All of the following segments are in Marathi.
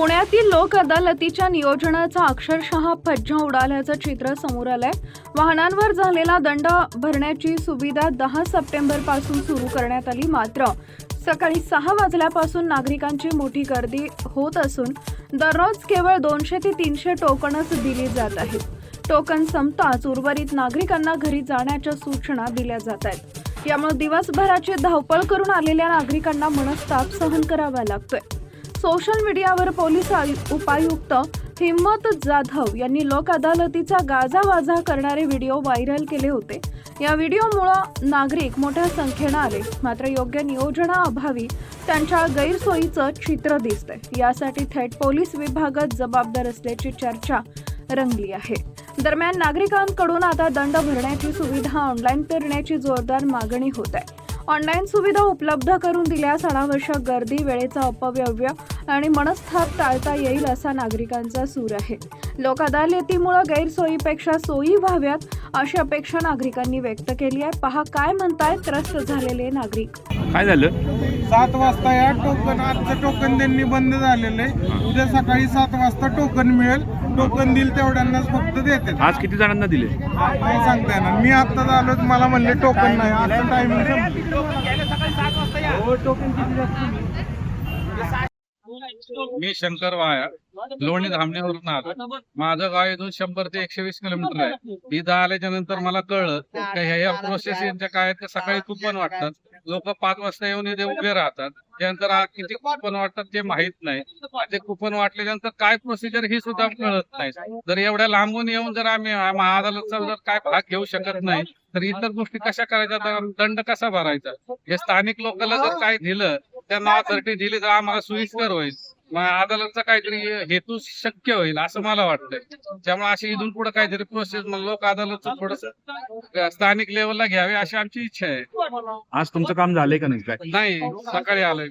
पुण्यातील लोक अदालतीच्या नियोजनाचा अक्षरशः फज्जा उडाल्याचं चित्र समोर आलंय. वाहनांवर झालेला दंड भरण्याची सुविधा दहा सप्टेंबरपासून सुरू करण्यात आली मात्र सकाळी सहा वाजल्यापासून नागरिकांची मोठी गर्दी होत असून दररोज केवळ दोनशे ते तीनशे टोकनच दिली जात आहेत. टोकन संपताच उर्वरित नागरिकांना घरी जाण्याच्या सूचना दिल्या जात आहेत. यामुळे दिवसभराची धावपळ करून आलेल्या नागरिकांना मनस्ताप सहन करावा लागतोय. सोशल मीडियावर पोलीस आयु- उपायुक्त हिम्मत जाधव यांनी लोक अदालतीचा गाजावाजा करणारे व्हिडिओ व्हायरल केले होते. या व्हिडिओमुळं नागरिक मोठ्या संख्येनं आले. मात्र योग्य नियोजनाअभावी त्यांच्या गैरसोयीचं चित्र दिसतंय. यासाठी थेट पोलीस विभागात जबाबदार असल्याची चर्चा रंगली आहे. दरम्यान नागरिकांकडून आता दंड भरण्याची सुविधा ऑनलाईन करण्याची जोरदार मागणी होत आहे. ऑनलाईन सुविधा उपलब्ध करून दिल्यास अनावश्यक गर्दी वेळेचा अपव्यव्य आणि मनस्ताप टाळता येईल असा नागरिकांचा सूर आहे. लोक अदालतीमुळे गैरसोयीपेक्षा सोयी व्हाव्यात अशी अपेक्षा नागरिकांनी व्यक्त केली आहे. पहा काय म्हणतायत त्रस्त झालेले नागरिक. काय झालं? सात वाजता या टोकन आजचं टोकन त्यांनी बंद झालेलं आहे. उद्या सकाळी सात वाजता टोकन मिळेल. टोकन दिल तेवढ्यांनाच फक्त देते आज किती जणांना दिले? नाही सांगता येणार. मी आता आलो मला म्हणले टोकन नाही. आता टायमिंग मी शंकर वाया लोणी धामण्यावरून आलो माझं गाव इथून शंभर ते एकशे वीस किलोमीटर आहे. इथं आल्याच्यानंतर मला कळलं की ह्या या प्रोसेस यांच्या काय आहेत, सकाळी सकाळी कुपन वाटतात. लोक पाच वाजता येऊन इथे उभे राहतात. त्यानंतर किती कुपन वाटतात ते माहीत नाही. ते कुपन वाटल्यानंतर काय प्रोसिजर ही सुद्धा कळत नाही. जर एवढ्या लांबून येऊन जर आम्ही महाअदालतचा जर काय भाग घेऊ शकत नाही तर इतर गोष्टी कशा करायच्या? दंड कसा भरायचा? हे स्थानिक लोकांना जर काय दिलं त्यांना अथॉरिटी दिली तर आम्हाला सोयीस्कर होईल. अदालतचा काहीतरी हेतू शक्य होईल असं मला वाटतंय. त्यामुळे अशी इथून पुढे काहीतरी प्रोसेस लोक अदालतचं थोडस स्थानिक लेवलला घ्यावे अशी आमची इच्छा आहे. आज तुमचं काम झालंय का नाही काय? नाही सकाळी आलंय.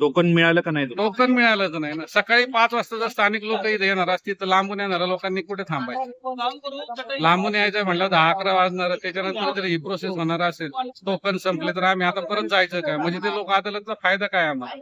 टोकन मिळालं का नाही टोकन मिळालं तर नाही ना. सकाळी पाच वाजता जर स्थानिक लोक इथे येणार असतील तर लांबून येणाऱ्या लोकांनी कुठे थांबायचं? लांबून यायचं म्हणलं दहा अकरा वाजणार त्याच्यानंतर जर ही प्रोसेस होणार असेल. टोकन संपले तर आम्ही आता परत जायचं काय? म्हणजे ते लोक अदालतचा फायदा काय आम्हाला?